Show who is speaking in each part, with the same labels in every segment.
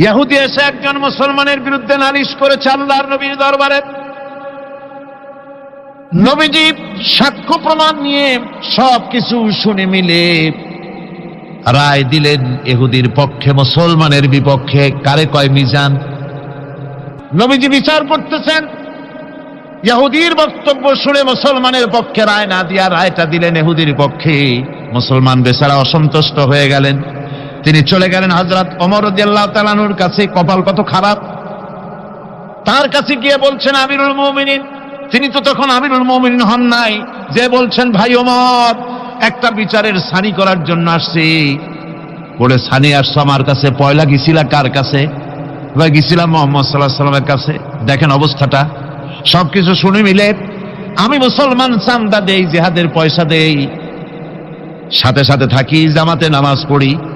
Speaker 1: ইয়াহুদি এসে একজন মুসলমানের বিরুদ্ধে নালিশ করেছে আল্লাহর নবীর দরবারে। নবীজি সাক্ষ্য প্রমাণ নিয়ে সব কিছু শুনে মিলে রায় দিলেন এহুদির পক্ষে, মুসলমানের বিপক্ষে, কারে কয় মিজান? নবীজি বিচার করতেছেন। ইহুদির বক্তব্য শুনে মুসলমানের পক্ষে রায় না দিয়া রায়টা দিলেন এহুদির পক্ষে। মুসলমান বেচারা অসন্তুষ্ট হয়ে গেলেন। তিনি চলে গেলেন হজরত অমর আল্লাহ তালানুর কাছে, কপাল কত খারাপ। তার কাছে গিয়ে বলছেন, আমিরুল মমিনিন। তিনি তো তখন আমিরুল মমিনিন হন নাই। যে বলছেন, ভাই ওমর, একটা বিচারের সানি করার জন্য আসছি। বলে, সানি আসছো আমার কাছে পয়লা গেছিলা কার কাছে? এবার গেছিলাম মোহাম্মদ সাল্লাহ সাল্লামের কাছে। দেখেন অবস্থাটা। সবকিছু শুনে মিলে, আমি মুসলমান, চান্দা দেই, জেহাদের পয়সা দেই। সাথে সাথে থাকি, জামাতে নামাজ পড়ি।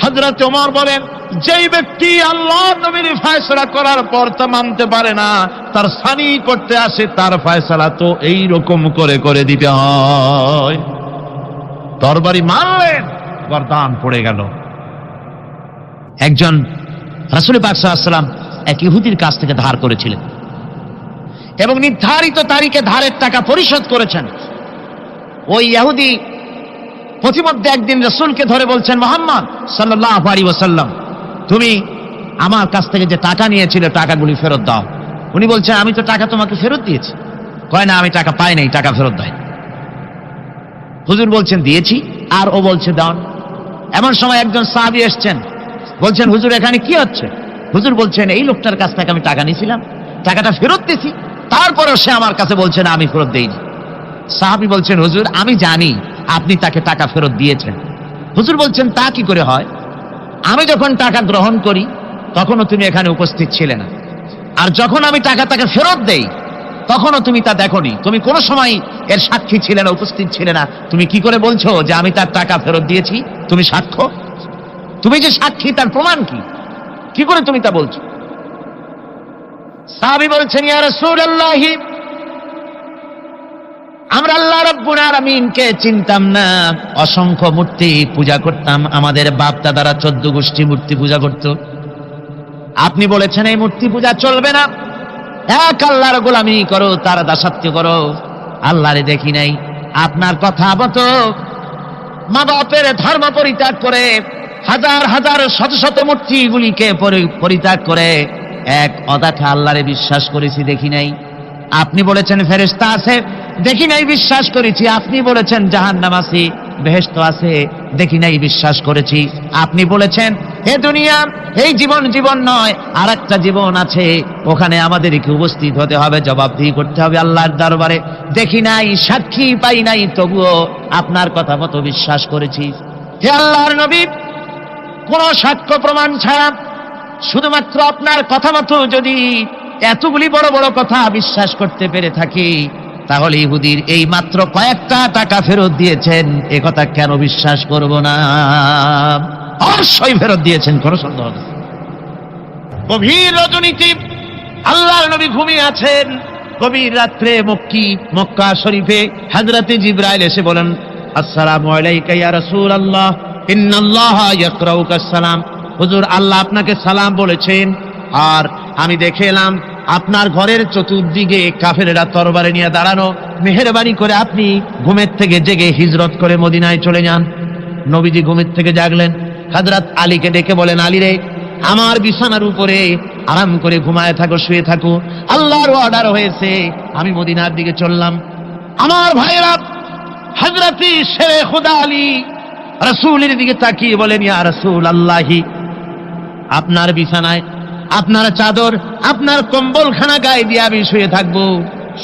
Speaker 1: হজরত ওমর বলেন, যেই ব্যক্তি আল্লাহ নবীর ফয়সলা করার পর তা মানতে পারে না, তার সানি করতে আসে, তার ফয়সলা তো এই রকম করে করে দিতে হয়। তরবারি মারলেন, গরদান পড়ে গেল।
Speaker 2: একজন রাসুল পাকসাল্লাম এক ইহুদির কাছ থেকে ধার করেছিলেন এবং নির্ধারিত তারিখে ধারের টাকা পরিশোধ করেছেন। ওই ইহুদি প্রতিমধ্যে একদিন রসুলকে ধরে বলছেন, মোহাম্মদ সাল্লাহ আলী ওসাল্লাম তুমি আমার কাছ থেকে যে টাকা নিয়েছিলে, টাকাগুলি ফেরত দাও। উনি বলছেন, আমি তো টাকা তোমাকে ফেরত দিয়েছি। কয়, না, আমি টাকা পাই নাই, টাকা ফেরত দেয় হুজুর বলছেন, দিয়েছি। আর ও বলছে, দাও। এমন সময় একজন সাহাবি এসছেন, বলছেন, হুজুর, এখানে কি হচ্ছে? হুজুর বলছেন, এই লোকটার কাছ থেকে আমি টাকা নিয়েছিলাম, টাকাটা ফেরত দিয়েছি, তারপরেও সে আমার কাছে বলছে, না, আমি ফেরত দেইনি সাহাবি বলছেন, হুজুর, আমি জানি আপনি তাকে টাকা ফেরত দিয়েছেন। হুজুর বলছেন, তা কি করে হয়? আমি যখন টাকা গ্রহণ করি, তখনও তুমি এখানে উপস্থিত ছিলে না। আর যখন আমি টাকা তাকে ফেরত দেই, তখনও তুমি তা দেখনি। তুমি কোনো সময় এর সাক্ষী ছিলে না, উপস্থিত ছিলে না। তুমি কি করে বলছো যে আমি তার টাকা ফেরত দিয়েছি? তুমি সাক্ষ্য? তুমি যে সাক্ষী, তার প্রমাণ কি? কি করে তুমি তা বলছো? সাহাবি বলছেন, ইয়া রাসূলুল্লাহি আমরা আল্লাহ রব্বুল আলামিনকে চিনতাম না। অসংখ্য মূর্তি পূজা করতাম। আমাদের বাপ দাদারা চোদ্দ গোষ্ঠী মূর্তি পূজা করত। আপনি বলেছেন এই মূর্তি পূজা চলবে না। এক আল্লাহর গোলামি করো, তার দাসত্ব করো। আল্লাহরে দেখি নাই। আপনার কথা মতো মা বাপের ধর্ম পরিত্যাগ করে, হাজার হাজার শত শত মূর্তিগুলিকে পরি- পরিত্যাগ করে, এক অদাখা আল্লাহরে বিশ্বাস করেছি দেখি নাই। আপনি বলেছেন ফেরেস্তা আছে, দেখি নাই বিশ্বাস করেছি, আপনি বলেছেন জাহান্নাম আছে বেহেস্ত আছে, দেখি নাই বিশ্বাস করেছি। আপনি বলেছেন, হে দুনিয়া, এই জীবন জীবন নয় আর একটা জীবন আছে, ওখানে আমাদেরকে উপস্থিত হতে হবে, জবাবদিহি করতে হবে আল্লাহর দরবারে। দেখি নাই, সাক্ষী পাই নাই, তবুও আপনার কথা মতো বিশ্বাস করেছি। হে আল্লাহর নবী, কোন সাক্ষ্য প্রমাণ ছাড়া শুধুমাত্র আপনার কথা মতো যদি এতগুলি বড় বড় কথা বিশ্বাস করতে পেরে থাকি, তাহলে ইহুদির এই মাত্র কয়েকটা টাকা ফেরত দিয়েছেন, এ কথা কেন বিশ্বাস করব না? অবশ্যই ফেরত দিয়েছেন, কোনো সন্দেহ নেই।
Speaker 1: গভীর রজনীতি,
Speaker 2: আল্লাহর নবী ঘুমিয়ে আছেন। গভীর রাত্রে মক্কি, মক্কা শরীফে হযরতে জিব্রাইল এসে বলেন, আসসালামু আলাইকা ইয়া রাসূলুল্লাহ, ইন্নাল্লাহ ইয়াকরাউকা সালাম। হুজুর, আল্লাহ আপনাকে সালাম বলেছেন, আর আমি দেখে এলাম আপনার ঘরের চতুর্দিকে কাফেরেরা তরবারে নিয়ে দাঁড়ানো, মেহেরবানি করে আপনি ঘুমের থেকে জেগে হিজরত করে মদিনায় চলে যান। নবীজি ঘুমের থেকে জাগলেন। হযরত আলীকে ডেকে বলেন, আলী রে, আমার বিছানার উপরে আরাম করে ঘুমায় থাকো, শুয়ে থাকো। আল্লাহর অর্ডার হয়েছে, আমি মদিনার দিকে চললাম। আমার ভাইরা হজরতি শেরে খুদা আলী রসুলের দিকে তাকিয়ে বলেন, ইয়া রসুল আল্লাহি আপনার বিছানায় আপনার চাদর, আপনার কম্বলখানা গায়ে দিয়ে আমি শুয়ে থাকব।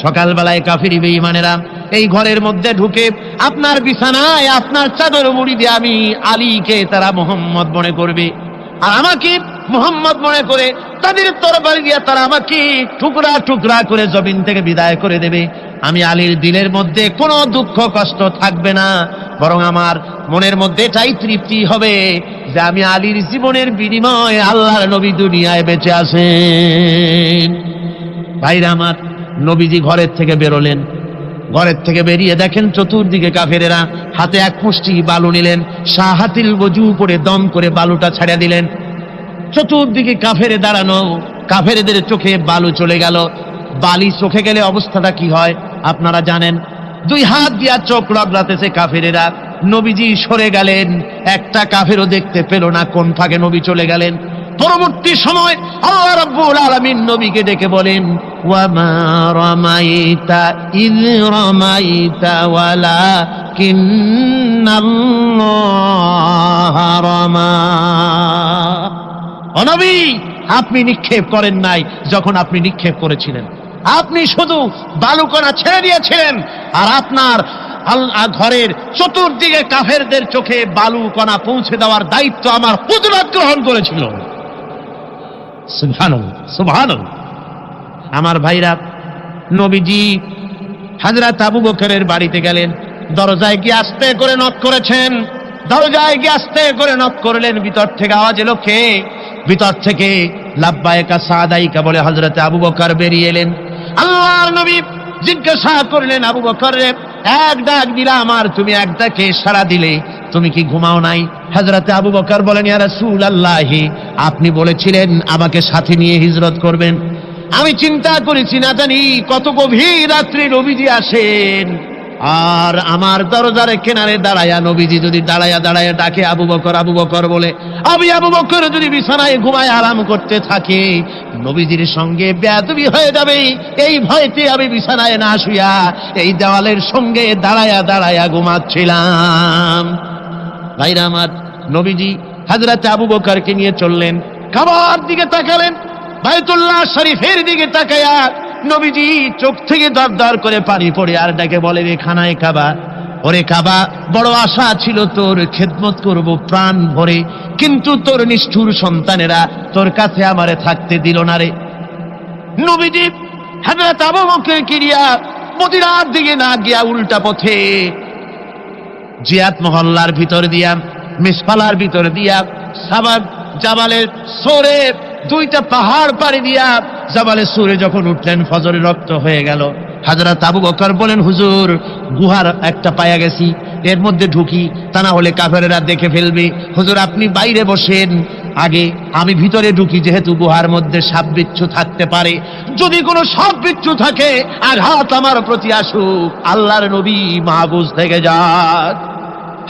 Speaker 2: সকালবেলায় কাফিরি বেঈমানেরা এই ঘরের মধ্যে ঢুকে আপনার বিছানায় আপনার চাদর মুড়ি দিয়ে আমি আলীকে তারা মোহাম্মদ মনে করবে। আর আমাকে মোহাম্মদ মনে করে তাদের তরবারি দিয়ে তারা আমাকে টুকরা টুকরা করে জমিন থেকে বিদায় করে দেবে। আমি আলীর দিলের মধ্যে কোনো দুঃখ কষ্ট থাকবে না, বরং আমার মনের মধ্যে এটাই তৃপ্তি হবে যে আমি আলীর জীবনের বিনিময়ে আল্লাহর নবী দুনিয়ায় বেঁচে আছেন। ভাইরা আমার, নবীজি ঘরের থেকে বেরোলেন। ঘরের থেকে বেরিয়ে দেখেন চতুর্দিকে কাফেরেরা হাতে এক মুষ্টি বালু নিলেন শাহাতিল বজু করে দম করে বালুটা ছাড়া দিলেন। চতুর্দিকে কাফেরে দাঁড়ানো, কাফেরেদের চোখে বালু চলে গেল। বালি চোখে গেলে অবস্থাটা কি হয় আপনারা জানেন? দুই হাত দিয়া চোখ রগলাতেছে কাফেরেরা। নবীজি সরে গেলেন, একটা কাফেরও দেখতে পেল না কোন ফাঁকে নবী চলে গেলেন। পরবর্তী সময় আল্লাহ রাব্বুল আলামিন নবীকে ডেকে বলেন অনবী আপনি নিক্ষেপ করেন নাই যখন আপনি নিক্ষেপ করেছিলেন। আপনি শুধু বালুকণা ছেড়ে দিয়েছিলেন, আর আপনার আল্লাহ ঘরের চতুর্দিকে কাফেরদের চোখে বালু কণা পৌঁছে দেওয়ার দায়িত্ব আমার গ্রহণ করেছিল। আমার ভাইরা, নবীজি হাজরাত আবু বকরের বাড়িতে গেলেন, দরজায় গিয়ে আস্তে করে নক করেছেন, দরজায় গিয়ে আস্তে করে নক করলেন, ভিতর থেকে আওয়াজ এলো কে? ভিতর থেকে লাব্বায়কা, সাদাইকা বলে হজরত আবু বকর বেরিয়ে এলেন। আল্লাহর নবী জিজ্ঞাসা করলেন আবু বকর রে এক ডাক দিলাম আর তুমি এক ডাকে সারা দিলে। তুমি কি ঘুমাও নাই? হজরতে আবু বকর বলেন রাসূল আল্লাহি আপনি বলেছিলেন আমাকে সাথে নিয়ে হিজরত করবেন। আমি চিন্তা করেছি, না জানি কত গভীর রাত্রি রবিজি আসেন। আর আমার দরজারে কেনারে দাঁড়ায়া নবীজি যদি দাঁড়ায়া দাঁড়ায়া ডাকে আবু বকর আবু বকর বলে, আমি আবু বকর যদি বিছানায় ঘুমায় আরাম করতে থাকে, নবীজির সঙ্গে বেয়াদবি হয়ে যাবে। এই ভয়তে আমি বিছানায় না শুয়া এই দেওয়ালের সঙ্গে দাঁড়ায়া দাঁড়ায়া ঘুমাচ্ছিলাম। ভাইরা আমার, নবীজি হাজরাতে আবু বকরকে নিয়ে চললেন, কাবার দিকে তাকালেন বাইতুল্লাহ শরীফের দিকে তাকায়া নবীজি চোখ থেকে দর দর করে পানি পড়ে আর ডাকে বলে, রে খানায় কাবা, ওরে কাবা, বড় আশা ছিল তোর খেদমত করব প্রাণ ভরে, কিন্তু তোর নিষ্ঠুর সন্তানেরা তোর কাছে আমারে থাকতে দিল না রে। নবীজি হাজরত আবু বকর কিরিয়া মদিনার দিকে না গিয়া উল্টা পথে জিয়াত মহল্লার ভিতর দিয়া মিসফালার ভিতর দিয়া সাবাব জাবালের সোরে দুইটা পাহাড় পাড়ি দিয়া জাবালের সুরে যখন উঠলেন ফজরে রক্ত হয়ে গেল। হাজরত আবু বকর বলেন, হুজুর, গুহার একটা পায়া গেছি, এর মধ্যে ঢুকি, তা না হলে কাফেরেরা দেখে ফেলবে। হুজুর, আপনি বাইরে বসেন। আগে আমি ভিতরে ঢুকি, যেহেতু গুহার মধ্যে সাপ বিচ্ছু থাকতে পারে। যদি কোনো সাপ বিচ্ছু থাকে আঘাত আমার প্রতি আসুক, আল্লাহর নবী মাহবুজ থেকে যাক।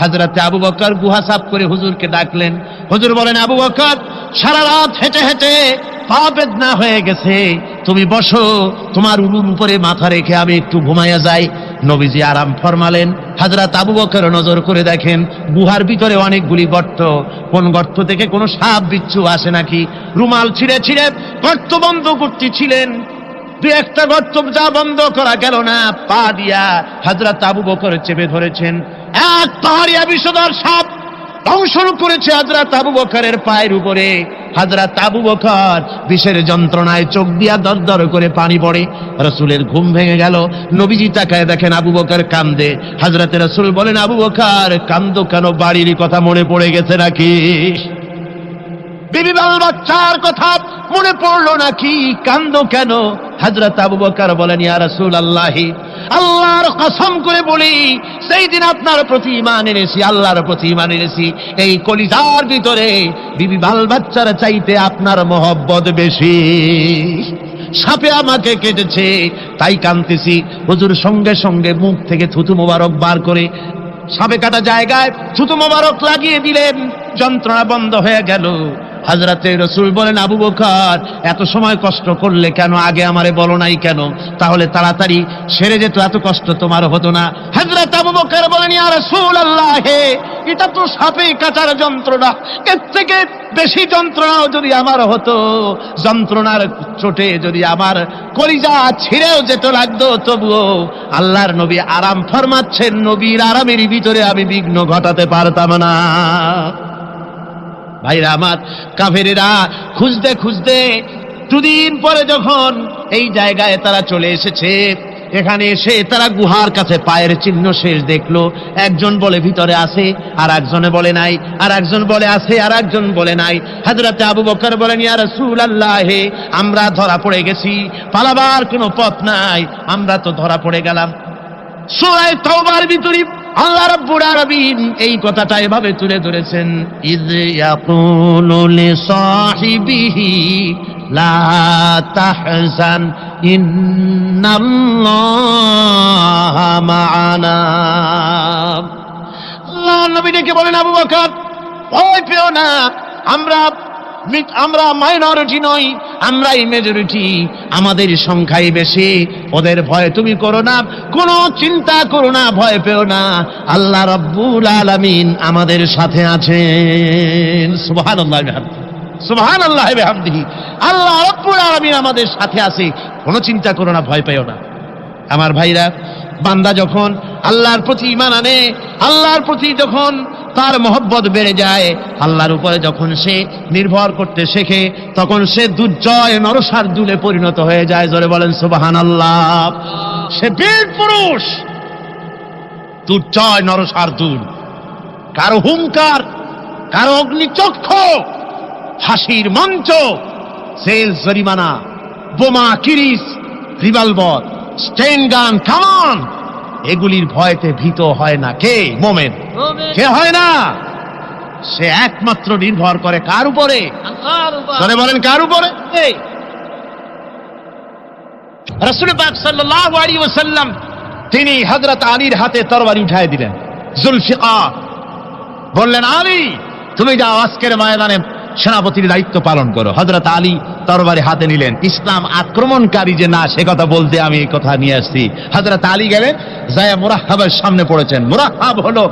Speaker 2: হাজরাতে আবু বকর গুহা সাফ করে হুজুরকে ডাকলেন। হুজুর বলেন, আবু বকর, সারা রাত হেঁটে হেঁটে পা বেদনা হয়ে গেছে। তুমি বসো, তোমার উলুর উপরে মাথা রেখে আমি একটু ঘুমাইয়া যাই। নবীজি আরাম ফরমালেন। হাজরা আবু বকর নজর করে দেখেন, গুহার ভিতরে অনেকগুলি গর্ত। কোন গর্ত থেকে কোনো সাপ, বিচ্ছু আসে নাকি? রুমাল ছিঁড়ে ছিঁড়ে গর্ত বন্ধ করতেছিলেন। দু একটা গর্ত যা বন্ধ করা গেল না, পা দিয়া হাজরা আবু বকর চেপে ধরেছেন। এক পাহাড়িয়া বিষধর সাপ ধ্বংসন করেছে হাজরা তাবু বখারের পায়ের উপরে। হাজরা তাবু বখার বিষের যন্ত্রণায় চোখ দিয়া দর দর করে পানি পড়ে। রসুলের ঘুম ভেঙে গেল। নবীজি তাকায় দেখেন আবু বকার কান্দে। হাজরাতে রসুল বলেন, আবু বখার কান্দো কেন? বাড়ির কথা মনে পড়ে গেছে নাকি? বিবি বাল বাচ্চার কথা মনে পড়ল নাকি কান্দ কেন? হজরত আবু বকর বলেন, ইয়া রাসূল আল্লাহি আল্লাহর কসম করে বলি সেই দিন আপনার প্রতি ইমান এনেছি, আল্লাহর প্রতি ইমান এনেছি। এই কলিজার ভিতরে বিবি বাল বাচ্চার চাইতে আপনার মহব্বত বেশি। সাপে আমাকে কেটেছে, তাই কাঁদতেছি। হুজুর সঙ্গে সঙ্গে মুখ থেকে থুতু মোবারক বার করে সাপে কাটা জায়গায় থুতু মোবারক লাগিয়ে দিলেন। যন্ত্রণা বন্ধ হয়ে গেল। হাজরাতে রসুল বলেন, আবু বকর, এত সময় কষ্ট করলে কেন? আগে আমারে বলো নাই কেন? তাহলে তাড়াতাড়ি সেরে যেত, এত কষ্ট তোমার হতো না। হাজরাত আবু বকর বলেন, ইয়া রাসূল আল্লাহ হে এটা তো সাপে কাটার যন্ত্রণা। এর থেকে বেশি যন্ত্রণাও যদি আমার হতো, যন্ত্রণার চোটে যদি আমার কলিজা ছিঁড়েও যেত লাগতো, তবুও আল্লাহর নবী আরাম ফরমাচ্ছেন, নবীর আরামের ভিতরে আমি বিঘ্ন ঘটাতে পারতাম না। ভাইরা আমার কাফেরেরা, খুঁজতে খুঁজতে দুদিন পরে যখন এই জায়গায় তারা চলে এসেছে, এখানে এসে তারা গুহার কাছে পায়ের চিহ্ন শেষ দেখল। একজন বলে, ভিতরে আছে। আর একজনে বলে, নাই। আর একজন বলে, আছে। আর একজন বলে, নাই। হাজরাতে আবু বকর বলেন, ইয়া রাসূলুল্লাহ হে আমরা ধরা পড়ে গেছি। পালাবার কোনো পথ নাই। আমরা তো ধরা পড়ে গেলাম। সূরা তাওবার ভিতরে আল্লাহ রাব্বুল আলামিন এই কথাটা এভাবে তুলে ধরেছেন ইয ইয়াকুলু লিসাহিবিহি, লা তাহজান, ইন্নাল্লাহা মা'ানা আল্লাহ নবী ডেকে বলেন, আবু বকর, ভয় পেও না, আমরা আমরা মাইনরিটি নই, আমরাই মেজরিটি আমাদের সংখ্যাই বেশি, ওদের ভয় তুমি করো না, কোনো চিন্তা করো না, ভয় পেও না। আল্লাহ রব্বুল আলামিন আমাদের সাথে আছেন। সুবহানাল্লাহ বিহামদিহি। সুবহানাল্লাহ বিহামদিহি। আল্লাহ রব্বুল আলামিন আমাদের সাথে আছে, কোনো চিন্তা করো না, ভয় পেও না। আমার ভাইরা, বান্দা যখন আল্লাহর প্রতি ইমান আনে, আল্লাহর প্রতি যখন তার মহব্বত বেড়ে যায়। আল্লাহর উপরে যখন সে নির্ভর করতে শেখে, তখন সে দুর্জয় নরসার দুলে পরিণত হয়ে যায়। জোরে বলেন সুবাহান আল্লাহ সে বীর পুরুষ, দুর্জয় নরসার দুল। কারও হুঙ্কার কারও অগ্নিচক্ষ, হাসির মঞ্চ, সেল, জরিমানা, বোমা কিরিস রিভলভার, স্টেন গান কামান এগুলির ভয়তে ভীত হয় না কে? মোমেন। কে হয় না? সে একমাত্র নির্ভর করে কার উপরে? ধরে বলেন কার উপরে? রসুল পাক সাল্লাল্লাহু আলাইহি ওয়াসাল্লাম তিনি হযরত আলীর হাতে তরবারি উঠায় দিলেন। জুলফিকার। বললেন আলী তুমি যাও আজকের ময়দানে সেনাপতির দায়িত্ব পালন করো। হজরত আলী তরবারি হাতে নিলেন। ইসলাম আক্রমণকারী যে না সে কথা বলতে আমি এই কথা নিয়ে আসছি। হজরত আলী গেলেন জায়া মুরাহাবের সামনে পড়েছেন। মুরাহাব হলো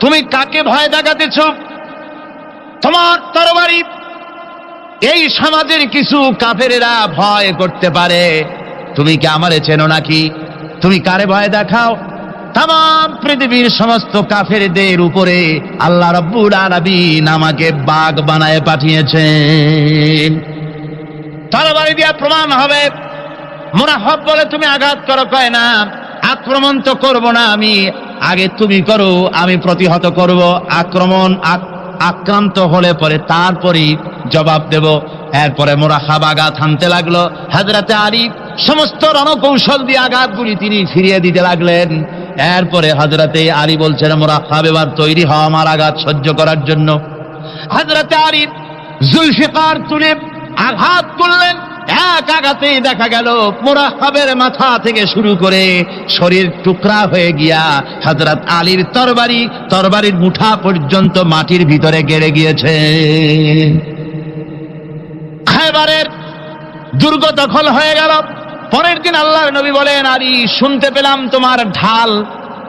Speaker 2: তুমি কাকে ভয় দেখাতেছ তোমার তরবারি। এই সমাজের কিছু কাফেরেরা ভয় করতে পারে। তুমি কি আমারে চেনো নাকি? তুমি কারে ভয় দেখাও? তাম পৃথিবীর সমস্ত কাফেরদের উপরে আল্লাহ রব্বুল আলামিন আমাকে বাঘ বানায় পাঠিয়েছেন। তরবারি দিয়া প্রমাণ হবে। মুনাফব বলে তুমি আঘাত করো, কয় না? আক্রমণ তো করব না আমি। আগে তুমি করো, আমি প্রতিহত করব। আক্রমণ আক্রান্ত হলে পরে তারপরই জবাব দেব। এরপরে মোরাহাব আঘাত হানতে লাগল। হাজরাতে আরিফ সমস্ত রণকৌশল দিয়ে আঘাতগুলি তিনি ফিরিয়ে দিতে লাগলেন। এরপরে হাজরাতে আলী বলছেন, মোরাহাব, এবার তৈরি হওয়া আমার আঘাত সহ্য করার জন্য। হাজরাতে আলী জুলফিকার তুলে আঘাত করলেন। এক আঘাতেই দেখা গেল মোরাহাবের মাথা থেকে শুরু করে শরীর টুকরা হয়ে গিয়া হজরত আলীর তরবারি, তরবারির মুঠা পর্যন্ত মাটির ভিতরে গেড়ে গিয়েছে। খাইবারের দুর্গ দখল হয়ে গেল। পরের দিন আল্লাহর নবী বলেন আরি শুনতে পেলাম তোমার ঢাল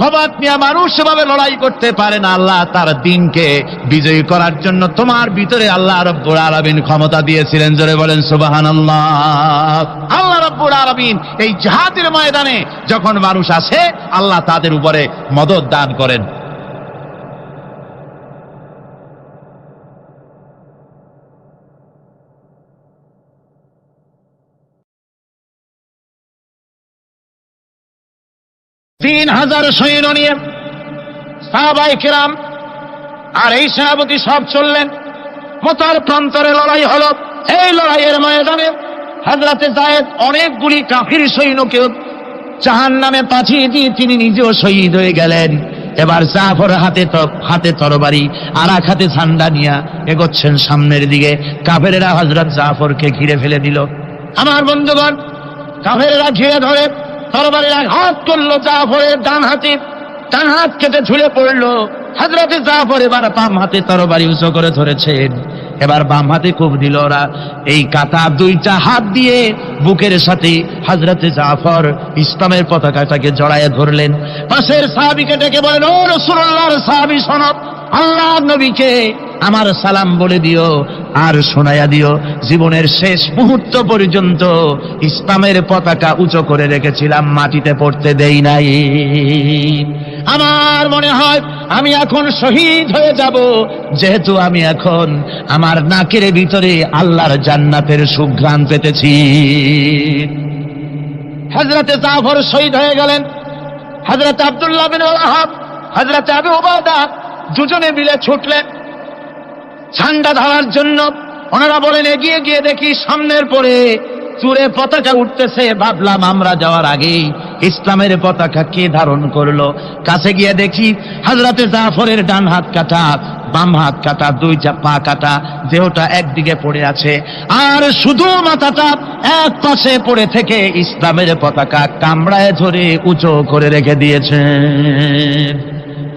Speaker 2: কবাত নিয়ে মানুষ সেভাবে লড়াই করতে পারে না। আল্লাহ তার দিনকে বিজয়ী করার জন্য তোমার ভিতরে আল্লাহ রব্বুর আরবিন ক্ষমতা দিয়েছিলেন। জোরে বলেন সুবাহান আল্লাহ আল্লাহ রব্বুর আরবিন এই জাহাদের ময়দানে যখন মানুষ আসে, আল্লাহ তাদের উপরে মদত দান করেন। তিন হাজার সৈন্য নিয়ে সাহাবাই কেরাম আর এই সেনাপতি সব চললেন। মতার প্রান্তরে লড়াই হলো। এই লড়াইয়ের ময়দানে হাজরাতে জায়েদ অনেকগুলি কাফির সৈন্যকে জাহান নামে পাঠিয়ে দিয়ে তিনি নিজেও শহীদ হয়ে গেলেন। এবার জাফর হাতে হাতে তরবারি আর এক হাতে ঝান্ডা নিয়ে এগোচ্ছেন সামনের দিকে। কাফেরেরা হজরত জাফরকে ঘিরে ফেলে দিল। আমার বন্ধুগণ, কাফেরেরা ঘিরে ধরে তরবারির আঘাত করল জাফরের ডান হাতে, ডান হাত কেটে ঝুলে পড়ল। হাজরাতে জাফর এবার বাম হাতে তরবারি উঁচু করে ধরেছেন। এবার বাম হাতে খুব দিল ওরা। এই কাতা দুইটা হাত দিয়ে বুকের সাথে হাজরাতে জাফর ইসলামের পতাকাটাকে জড়ায় ধরলেন। পাশের সাহাবিকে ডেকে বলেন, ও রসুল্লাহর সাহাবি সনদ, আল্লাহ নবীকে আমার সালাম বলে দিও, আর শোনাইয়া দিও, জীবনের শেষ মুহূর্ত পর্যন্ত ইসলামের পতাকা উঁচু করে রেখেছিলাম, মাটিতে পড়তে দেই নাই। আমার মনে হয় আমি এখন শহীদ হয়ে যাব, যেহেতু আমি এখন আমার নাকের ভিতরে আল্লাহর জান্নাতের সুঘ্রাণ পেতেছি। হজরতে জাফর শহীদ হয়ে গেলেন হজরত আব্দুল্লাহ বিন হজরত আবু ওবাদা দুজনে মিলে ছুটলেন। ঝান্ডা ধরার জন্য ওনারা বলেন, এগিয়ে গিয়ে দেখি সামনের পরে চুরে পতাকা উঠতেছে। ভাবলাম আমরা যাওয়ার আগেই ইসলামের পতাকা কে ধারণ করল? কাছে গিয়ে দেখি হাজরাতে জাফরের ডান হাত কাটা, বাম হাত কাটা, দুই পা কাটা, দেহটা একদিকে পড়ে আছে। আর শুধু মাথাটা এক পাশে পড়ে থেকে ইসলামের পতাকা কামড়ায় ধরে উঁচু করে রেখে আমার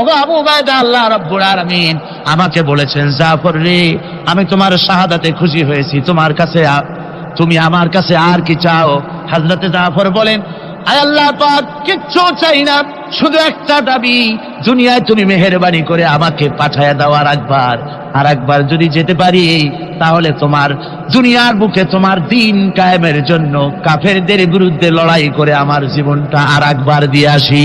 Speaker 2: ওগো আবু উবায়দা, আল্লাহ রাব্বুল আলামিন আমাকে বলেছেন, জাফর রে, আমি তোমার শাহাদাতে খুশি হয়েছি। তোমার কাছে তুমি আমার কাছে আর কি চাও? হযরতে জাফর বলেন আল্লাহ পাক কিচ্ছু চাই না। শুধু একটা দাবি, দুনিয়ায় তুমি মেহেরবানি করে আমাকে পাঠায় দাও আর একবার। আর একবার যদি যেতে পারি, তাহলে তোমার দুনিয়ার বুকে তোমার দিন কায়েমের জন্য কাফেরদের বিরুদ্ধে লড়াই করে আমার জীবনটা আর একবার দিয়ে আসি।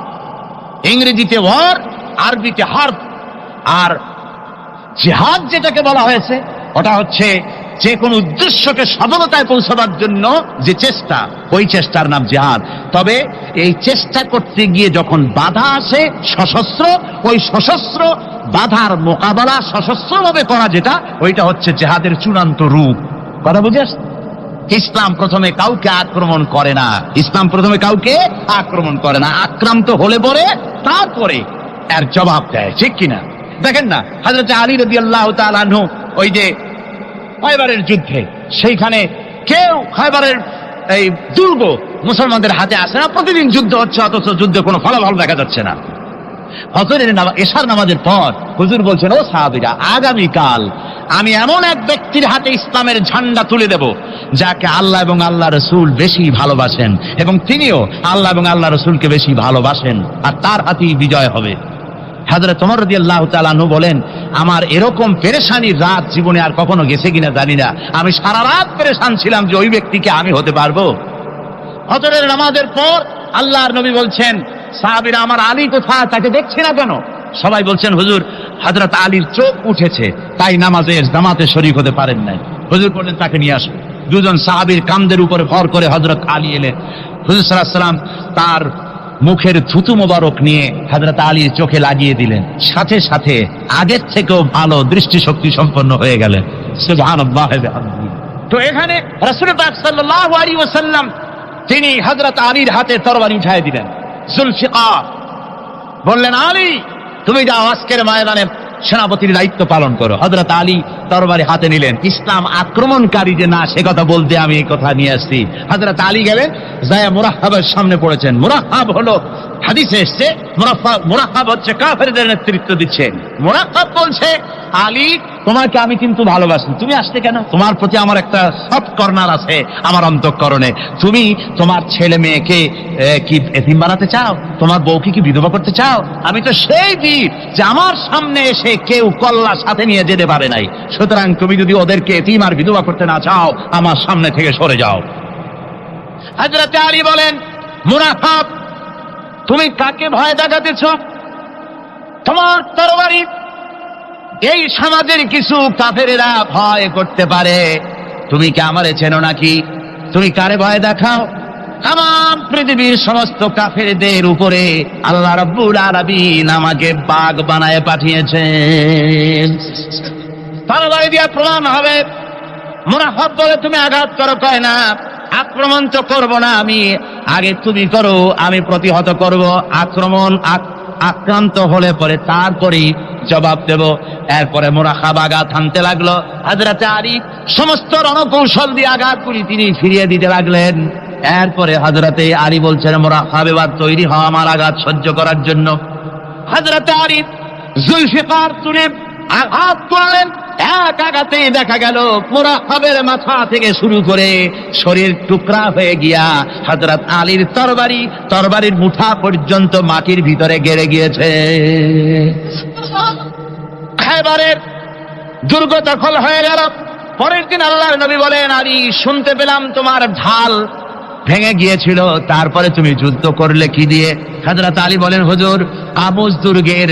Speaker 2: ইংরেজিতে ওয়ার, আরবিতে হার্ব। আর জেহাদ যেটাকে বলা হয়েছে, ওটা হচ্ছে যে কোনো উদ্দেশ্যকে সফলতায় পৌঁছাবার জন্য যে চেষ্টা, ওই চেষ্টার নাম জেহাদ। তবে এই চেষ্টা করতে গিয়ে যখন বাধা আসে, সশস্ত্র, ওই সশস্ত্র বাধার মোকাবেলা সশস্ত্রভাবে করা যেটা, ওইটা হচ্ছে জেহাদের চূড়ান্ত রূপ। কথা বুঝে? ইসলাম প্রথমে কাউকে আক্রমণ করে না। ইসলাম প্রথমে কাউকে আক্রমণ করে না। আক্রান্ত হলে পরে তারপরে এর জবাব দেয়, ঠিক কিনা? দেখেন না হাজরত আলী রবি আল্লাহ তালু ওই যে খাইবারের যুদ্ধে, সেইখানে কেউ খাইবারের এই দুর্গ মুসলমানদের হাতে আসে না, প্রতিদিন যুদ্ধ হচ্ছে, অথচ যুদ্ধে কোনো ফলাফল দেখা যাচ্ছে না। হজরের এশার নামাজের পর হুজুর বলছেন, ও সাহাবিরা, আগামীকাল আমি এমন এক ব্যক্তির হাতে ইসলামের ঝান্ডা তুলে দেব, যাকে আল্লাহ এবং আল্লাহ রসুল বেশি ভালোবাসেন এবং তিনিও আল্লাহ এবং আল্লাহ রসুলকে বেশি ভালোবাসেন আর তার হাতেই বিজয় হবে। হাজরত তোমার রদি আল্লাহ তালানু বলেন, আমার এরকম পেরেশানির রাত জীবনে আর কখনো গেছে কিনা জানি না। আমি সারা রাত পেরেশান ছিলাম যে ওই ব্যক্তিকে আমি হতে পারব। হজরের নামাজের পর আল্লাহর নবী বলছেন, সাহাবিরা আমার আলী কোথায়? তাকে দেখছি না কেন? সবাই বলছেন, হুজুর হজরত আলীর চোখ উঠেছে, তাই নামাজের জামাতে শরিক হতে পারেন নাই। হুজুর বললেন, তাকে নিয়ে আসো দুজন সাহাবির কামদের উপরে ভর করে হজরত আলী এলেন হুজুর সাল্লাম তার মুখের থুতু মোবারক নিয়ে হজরত আলীর চোখে লাগিয়ে দিলেন। সাথে সাথে আগের থেকেও ভালো দৃষ্টিশক্তি সম্পন্ন হয়ে গেলেন। তো এখানে রাসূল আলাইহি ওয়াসাল্লাম তিনি হজরত আলীর হাতে তরবারি উঠায় দিলেন। জুলফিকার বললেন, আলী তুমি যাও আজকের ময়দানে, সেনাপতির দায়িত্ব পালন করো। হজরত আলী তরবারি হাতে নিলেন। ইসলাম আক্রমণকারী যে না, সে কথা বলতে আমি এই কথা নিয়ে আসছি। হজরত আলী গেলেন জায়া মুরাহাবের সামনে পড়েছেন। মুরাহাব হলো, হাদিসে এসছে মুরাহাব হচ্ছে কাফেরদের নেতৃত্ব দিচ্ছেন। মুরাহাব বলছে, আলী তোমাকে আমি কিন্তু ভালোবাসি। তুমি আসতে কেন? তোমার প্রতি আমার একটা সফট কর্নার আছে, আমার অন্তঃকরণে। তুমি তোমার ছেলে মেয়েকে কি এতিম বানাতে চাও? তোমার বউকে কি বিধবা করতে চাও? আমি তো সেই বীর যে আমার সামনে এসে কেউ কল্লা সাথে নিয়ে যেতে পারে নাই। সুতরাং তুমি যদি ওদেরকে এতিম আর বিধবা করতে না চাও, আমার সামনে থেকে সরে যাও। হাজরাতে আলী বলেন মুনাফাব তুমি কাকে ভয় দেখাতেছ? তোমার তরবারি এই সমাজের কিছু কাফেরেরা ভয় করতে পারে। তুমি কি আমারে চেনো নাকি? তুমি কারে ভয় দেখাও? তাম পৃথিবীর সমস্ত কাফেরদের উপরে আল্লাহ রব্বুল আলামিন আমাকে বাঘ বানায় পাঠিয়েছেন। দিয়া প্রমাণ হবে। মুনাফাব বলে তুমি আঘাত করো, কয় না, আক্রমণ তো করব না আমি। আগে তুমি করো, আমি প্রতিহত করব। আক্রমণ আক- আক্রান্ত হলে পরে তারপরেই জবাব দেব। এরপরে মোরাখাব আঘাত হানতে লাগল। হাজরাতে আরি সমস্ত রণকৌশল দিয়ে আঘাত আঘাতগুলি তিনি ফিরিয়ে দিতে লাগলেন। এরপরে হাজরাতে আরি বলছেন মোরাখাব এবার তৈরি হওয়া আমার আঘাত সহ্য করার জন্য। হাজরাতে আরিফ জুলফিকার তুলে আঘাত করলেন, এক আঘাতে দেখা গেল মুরাহাবের মাথা থেকে শুরু করে শরীর টুকরা হয়ে গিয়া হজরত আলীর তরবারি, তরবারির মুঠা পর্যন্ত মাটির ভিতরে গেড়ে গিয়েছে। খাইবারের দুর্গ দখল হয়ে গেল। পরের দিন আল্লাহর নবী বলেন, আলী, শুনতে পেলাম তোমার ঢাল ভেঙে গিয়েছিল, তারপরে তুমি যুদ্ধ করলে কি দিয়ে? হাজরাত আলী বলেন, হুজুর আবুজ দুর্গের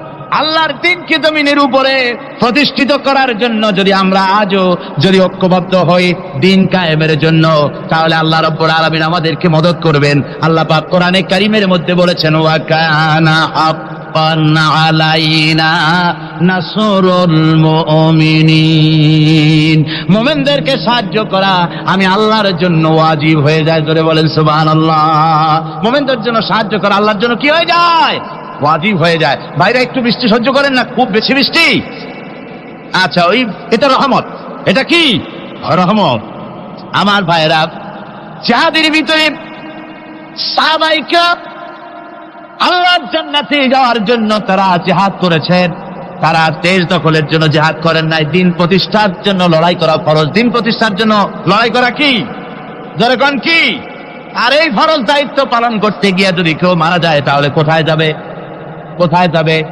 Speaker 2: আল্লাহর দিনকে জমিনের উপরে প্রতিষ্ঠিত করার জন্য যদি আমরা আজও যদি ঐক্যবদ্ধ হই, দিন কায়েমের জন্য, তাহলে আল্লাহ রব্বুল আলমিন আমাদেরকে মদত করবেন। আল্লাহ পাক কোরআনে কারিমের মধ্যে বলেছেন, ওয়া কানা হাক্কান আলাইনা নাসরুল মুমিনিন। মুমিনদেরকে সাহায্য করা আমি আল্লাহর জন্য ওয়াজিব হয়ে যায়। ধরে বলেন সুবহানাল্লাহ। মুমিনদের জন্য সাহায্য করা আল্লাহর জন্য কি হয়ে যায়? ওয়াজিব হয়ে যায়। বাইরে একটু বৃষ্টি সহ্য করেন না? খুব বেশি বৃষ্টি আচ্ছা ওই, এটা রহমত। এটা কি? রহমত। আমার ভাইরা যাদের ভিতরে আল্লাহর জান্নাতে যাওয়ার জন্য তারা জেহাদ করেছেন। তারা দেশ দখলের জন্য জেহাদ করেন নাই। দিন প্রতিষ্ঠার জন্য লড়াই করা ফরজ। দিন প্রতিষ্ঠার জন্য লড়াই করা কি? জনগণ কি? আর এই ফরজ দায়িত্ব পালন করতে গিয়ে যদি কেউ মারা যায়, তাহলে কোথায় যাবে? কোথায় যাবে?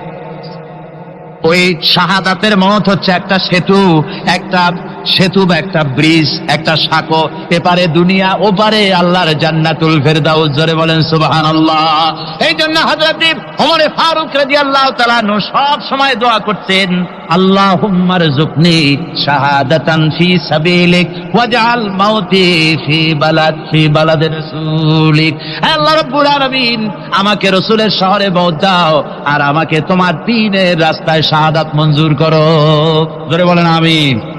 Speaker 2: ওই শাহাদাতের মত হচ্ছে একটা সেতু একটা সেতু বা একটা ব্রিজ, একটা সাঁকো, এপারে দুনিয়া, ওপারে আল্লাহর জান্নাতুল ফেরদাউস। জোরে বলেন, সুবহানাল্লাহ। এই জন্য হযরত ওমর ফারুক রাদিয়াল্লাহু তাআলা নু সব সময় দোয়া করতেন, আল্লাহুম্মা রযুকনি শাহাদাতান ফি সাবিলিক ওয়াজআল মাউতি ফি বালাদ ফি বালাদ রাসূলিক। আল্লাহ রাব্বুল আলামিন, আমাকে রাসূলের শহরে মওত দাও, আর আমাকে তোমার দ্বীনের রাস্তায় শাহাদাত মঞ্জুর করো। জোরে বলেন, আমিন।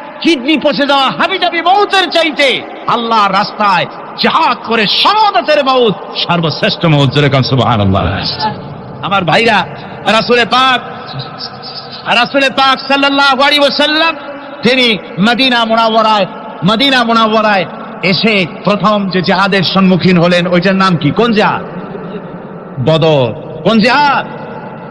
Speaker 2: kidney পচে যাওয়া হাবিজাবি মৌতের চাইতে আল্লাহ রাস্তায় জাহাজ করে সমাদতের মৌত, সর্বশ্রেষ্ঠ মৌত যেরকম সুবাহান আমার ভাইরা রাসুলে পাক রাসুলে পাক আলাইহি ওয়াসাল্লাম, তিনি মদিনা মুনাওয়ারায় মদিনা মুনাওয়ারায় এসে প্রথম যে জাহাদের সম্মুখীন হলেন, ওইটার নাম কি? কোন জাহাজ? বদর। কোন জাহাজ?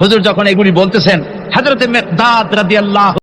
Speaker 2: হুজুর যখন এগুলি বলতেছেন হাজরতে মেকদাদ রাদিয়াল্লাহু